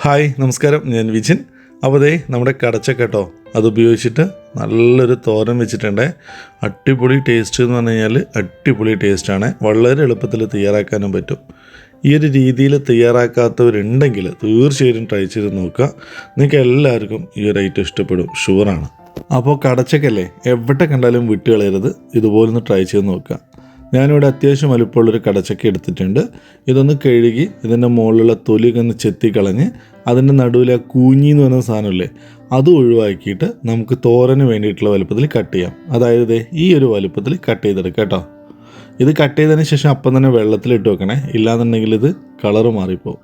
Hi നമസ്കാരം. ഞാൻ വിജിൻ. അപ്പോൾ ദേ നമ്മുടെ കടച്ചക്കട്ടോ അത് ഉപയോഗിച്ചിട്ട് നല്ലൊരു തോരൻ വെച്ചിട്ടുണ്ട്. അടിപൊളി ടേസ്റ്റ് എന്ന് പറഞ്ഞു കഴിഞ്ഞാൽ അടിപൊളി ടേസ്റ്റാണ് വളരെ എളുപ്പത്തിൽ തയ്യാറാക്കാനും പറ്റും. ഈ ഒരു രീതിയിൽ തയ്യാറാക്കാത്തവരുണ്ടെങ്കിൽ തീർച്ചയായിട്ടും ട്രൈ ചെയ്ത് നോക്കുക. നിങ്ങൾക്ക് എല്ലാവർക്കും ഈ ഒരു ഐറ്റം ഇഷ്ടപ്പെടും. ഷുവറാണ് അപ്പോൾ കടച്ചക്കല്ലേ എവിടെ കണ്ടാലും വിട്ടുകളയരുത് ഇതുപോലൊന്ന് ട്രൈ ചെയ്ത് നോക്കുക. ഞാനിവിടെ അത്യാവശ്യം വലുപ്പമുള്ളൊരു കടച്ചക്ക എടുത്തിട്ടുണ്ട്. ഇതൊന്ന് കഴുകി ഇതിന്റെ മുകളിലുള്ള തൊലിയൊക്കെ ഒന്ന് ചെത്തിക്കളഞ്ഞ് അതിന്റെ നടുവിൽ ആ കൂഞ്ഞി എന്ന് പറയുന്ന സാധനമില്ലേ അത് ഒഴിവാക്കിയിട്ട് നമുക്ക് തോരന് വേണ്ടിയിട്ടുള്ള വലുപ്പത്തിൽ കട്ട് ചെയ്യാം. അതായത് ഈ ഒരു വലുപ്പത്തിൽ കട്ട് ചെയ്തെടുക്കാം കേട്ടോ. ഇത് കട്ട് ചെയ്തതിന് ശേഷം അപ്പം തന്നെ വെള്ളത്തിൽ ഇട്ട് വെക്കണേ. ഇല്ലാന്നുണ്ടെങ്കിൽ ഇത് കളറ് മാറിപ്പോവും.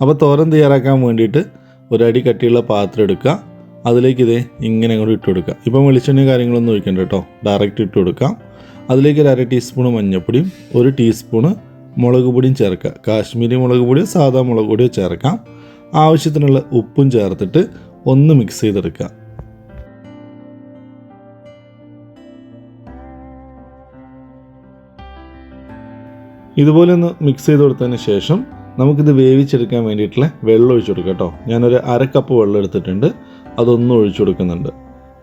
അപ്പോൾ തോരൻ തയ്യാറാക്കാൻ വേണ്ടിയിട്ട് ഒരടി കട്ടിയുള്ള പാത്രം എടുക്കുക. അതിലേക്ക് ഇതേ ഇങ്ങനെ അങ്ങോട്ട് ഇട്ട് കൊടുക്കുക. ഇപ്പം വെളിച്ചെണ്ണയും കാര്യങ്ങളൊന്നും ഒഴിക്കണ്ട കേട്ടോ. ഡയറക്റ്റ് ഇട്ട് കൊടുക്കാം. അതിലേക്ക് ഒരു അര ടീസ്പൂൺ മഞ്ഞൾപ്പൊടിയും ഒരു ടീസ്പൂണ് മുളക് പൊടിയും ചേർക്കുക. കാശ്മീരി മുളക് പൊടിയോ സാധാ മുളക് പൊടിയോ ചേർക്കാം. ആവശ്യത്തിനുള്ള ഉപ്പും ചേർത്തിട്ട് ഒന്ന് മിക്സ് ചെയ്തെടുക്കുക. ഇതുപോലെ ഒന്ന് മിക്സ് ചെയ്ത് കൊടുത്തതിന് ശേഷം നമുക്കിത് വേവിച്ചെടുക്കാൻ വേണ്ടിയിട്ടുള്ള വെള്ളം ഒഴിച്ചു കൊടുക്കാം കേട്ടോ. ഞാനൊരു അര കപ്പ് വെള്ളം എടുത്തിട്ടുണ്ട്. അതൊന്നും ഒഴിച്ചു കൊടുക്കുന്നുണ്ട്.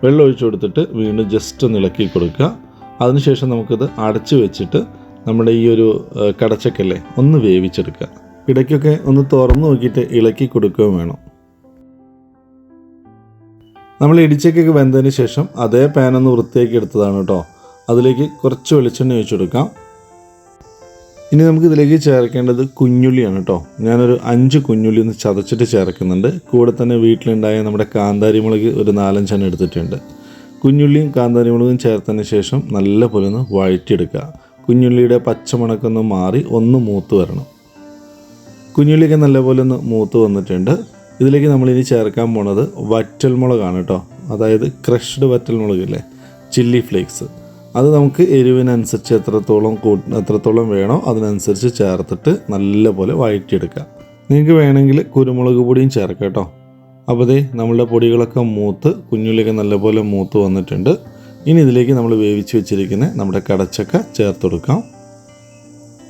വെള്ളം ഒഴിച്ചു കൊടുത്തിട്ട് വീണ്ടും ജസ്റ്റ് ഒന്ന് ഇളക്കി കൊടുക്കുക. അതിനുശേഷം നമുക്കിത് അടച്ചു വെച്ചിട്ട് നമ്മുടെ ഈ ഒരു കടച്ചക്കല്ലേ ഒന്ന് വേവിച്ചെടുക്കുക. ഇടയ്ക്കൊക്കെ ഒന്ന് തുറന്നു നോക്കിയിട്ട് ഇളക്കി കൊടുക്കുകയും വേണം. നമ്മൾ ഇടിച്ചക്കൊക്കെ വെന്തതിന് ശേഷം അതേ പാൻ ഒന്ന് വൃത്തിയാക്കി എടുത്തതാണ് കേട്ടോ. അതിലേക്ക് കുറച്ച് വെളിച്ചെണ്ണ ഒഴിച്ചു കൊടുക്കാം. ഇനി നമുക്ക് ഇതിലേക്ക് ചേർക്കേണ്ടത് കുഞ്ഞുള്ളിയാണ് കേട്ടോ. ഞാനൊരു അഞ്ച് കുഞ്ഞുള്ളി ഒന്ന് ചതച്ചിട്ട് ചേർക്കുന്നുണ്ട്. കൂടെ തന്നെ വീട്ടിലുണ്ടായ നമ്മുടെ കാന്താരി മുളക് ഒരു നാലഞ്ചെണ്ണം എടുത്തിട്ടുണ്ട്. കുഞ്ഞുള്ളിയും കാന്താരിമുളകും ചേർത്തതിന് ശേഷം നല്ല പോലെ ഒന്ന് വഴറ്റിയെടുക്കുക. കുഞ്ഞുള്ളിയുടെ പച്ചമണക്കൊന്ന് മാറി ഒന്ന് മൂത്ത് വരണം. കുഞ്ഞുള്ളിയൊക്കെ നല്ലപോലെ ഒന്ന് മൂത്ത് വന്നിട്ടുണ്ട്. ഇതിലേക്ക് നമ്മളിനി ചേർക്കാൻ പോണത് വറ്റൽമുളകാണ് കേട്ടോ. അതായത് ക്രഷ്ഡ് വറ്റൽമുളകില്ലേ ചില്ലി ഫ്ലേക്സ്. അത് നമുക്ക് എരിവിനനുസരിച്ച് എത്രത്തോളം കൂ എത്രത്തോളം വേണോ അതിനനുസരിച്ച് ചേർത്തിട്ട് നല്ലപോലെ വഴറ്റിയെടുക്കുക. നിങ്ങൾക്ക് വേണമെങ്കിൽ കുരുമുളക് പൊടിയും ചേർക്കാം കേട്ടോ. അപ്പോൾ ദേ നമ്മളുടെ പൊടികളൊക്കെ മൂത്ത് കുഞ്ഞുള്ളിയൊക്കെ നല്ലപോലെ മൂത്ത് വന്നിട്ടുണ്ട്. ഇനി ഇതിലേക്ക് നമ്മൾ വേവിച്ച് വെച്ചിരിക്കുന്ന നമ്മുടെ കടച്ചക്ക ചേർത്ത് കൊടുക്കാം.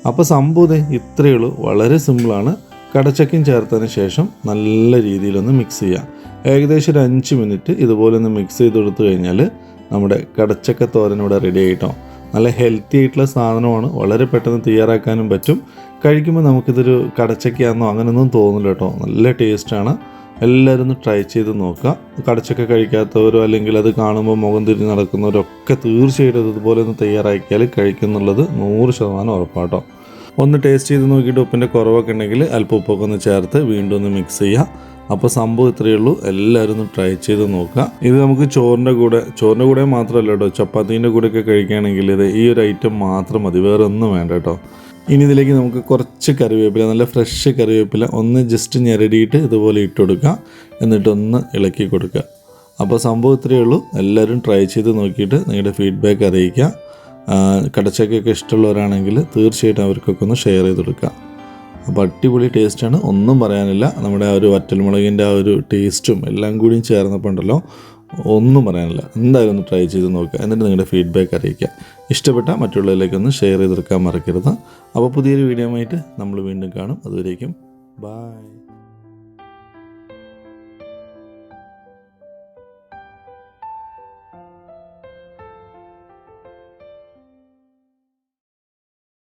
അപ്പോൾ സംഭവം ഇത്രയേ ഉള്ളൂ. വളരെ സിമ്പിളാണ് കടച്ചക്കയും ചേർത്തതിന് ശേഷം നല്ല രീതിയിലൊന്ന് മിക്സ് ചെയ്യാം. ഏകദേശം ഒരു അഞ്ച് മിനിറ്റ് ഇതുപോലെ ഒന്ന് മിക്സ് ചെയ്ത് കൊടുത്തു കഴിഞ്ഞാൽ നമ്മുടെ കടച്ചക്ക തോരൻ ഇവിടെ റെഡി ആയിട്ടോ. നല്ല ഹെൽത്തി ആയിട്ടുള്ള സാധനമാണ്. വളരെ പെട്ടെന്ന് തയ്യാറാക്കാനും പറ്റും. കഴിക്കുമ്പോൾ നമുക്കിതൊരു കടച്ചക്കയാണെന്നോ അങ്ങനെയൊന്നും തോന്നില്ല കേട്ടോ. നല്ല ടേസ്റ്റാണ് എല്ലാവരും ഒന്ന് ട്രൈ ചെയ്ത് നോക്കുക. കടച്ചൊക്കെ കഴിക്കാത്തവരോ അല്ലെങ്കിൽ അത് കാണുമ്പോൾ മുഖം തിരിഞ്ഞ് നടക്കുന്നവരൊക്കെ തീർച്ചയായിട്ടും ഇതുപോലെ ഒന്ന് തയ്യാറാക്കിയാൽ കഴിക്കുന്നുള്ളത് നൂറ് ശതമാനം ഉറപ്പാട്ടോ. ഒന്ന് ടേസ്റ്റ് ചെയ്ത് നോക്കിയിട്ട് ഉപ്പിന്റെ കുറവൊക്കെ ഉണ്ടെങ്കിൽ അല്പം ഉപ്പൊക്കെ ഒന്ന് ചേർത്ത് വീണ്ടും ഒന്ന് മിക്സ് ചെയ്യുക. അപ്പോൾ സംഭവം ഇത്രയേ ഉള്ളൂ. എല്ലാവരും ഒന്ന് ട്രൈ ചെയ്ത് നോക്കുക. ഇത് നമുക്ക് ചോറിന്റെ കൂടെ ചോറിന്റെ കൂടെ മാത്രമല്ല കേട്ടോ ചപ്പാത്തീന്റെ കൂടെയൊക്കെ കഴിക്കുകയാണെങ്കിൽ ഇത് ഈ ഒരു ഐറ്റം മാത്രം മതി. വേറെ ഒന്നും വേണ്ട കേട്ടോ. ഇനി ഇതിലേക്ക് നമുക്ക് കുറച്ച് കറിവേപ്പില നല്ല ഫ്രഷ് കറിവേപ്പില ഒന്ന് ജസ്റ്റ് ഞെരടിയിട്ട് ഇതുപോലെ ഇട്ട് കൊടുക്കുക എന്നിട്ടൊന്ന് ഇളക്കി കൊടുക്കുക. അപ്പോൾ സംഭവം ഇത്രയേ ഉള്ളൂ. എല്ലാവരും ട്രൈ ചെയ്ത് നോക്കിയിട്ട് നിങ്ങളുടെ ഫീഡ്ബാക്ക് അറിയിക്കുക. കടച്ചക്കൊക്കെ ഇഷ്ടമുള്ളവരാണെങ്കിൽ തീർച്ചയായിട്ടും അവർക്കൊക്കെ ഒന്ന് ഷെയർ ചെയ്ത് കൊടുക്കുക. അപ്പോൾ അടിപൊളി ടേസ്റ്റാണ് ഒന്നും പറയാനില്ല. നമ്മുടെ ആ ഒരു വറ്റൽമുളകിന്റെ ആ ഒരു ടേസ്റ്റും എല്ലാം കൂടി ചേർന്നപ്പോൾ ഉണ്ടല്ലോ ഒന്നും പറയാനില്ല. എന്തായാലും ഒന്ന് ട്രൈ ചെയ്ത് നോക്കുക. എന്നിട്ട് നിങ്ങളുടെ ഫീഡ്ബാക്ക് അറിയിക്കുക. ഇഷ്ടപ്പെട്ട മറ്റുള്ളവരിലേക്കൊന്ന് ഷെയർ ചെയ്തെടുക്കാൻ മറക്കരുത്. അപ്പോൾ പുതിയൊരു വീഡിയോ ആയിട്ട് നമ്മൾ വീണ്ടും കാണും. അതുവരേക്കും ബായ്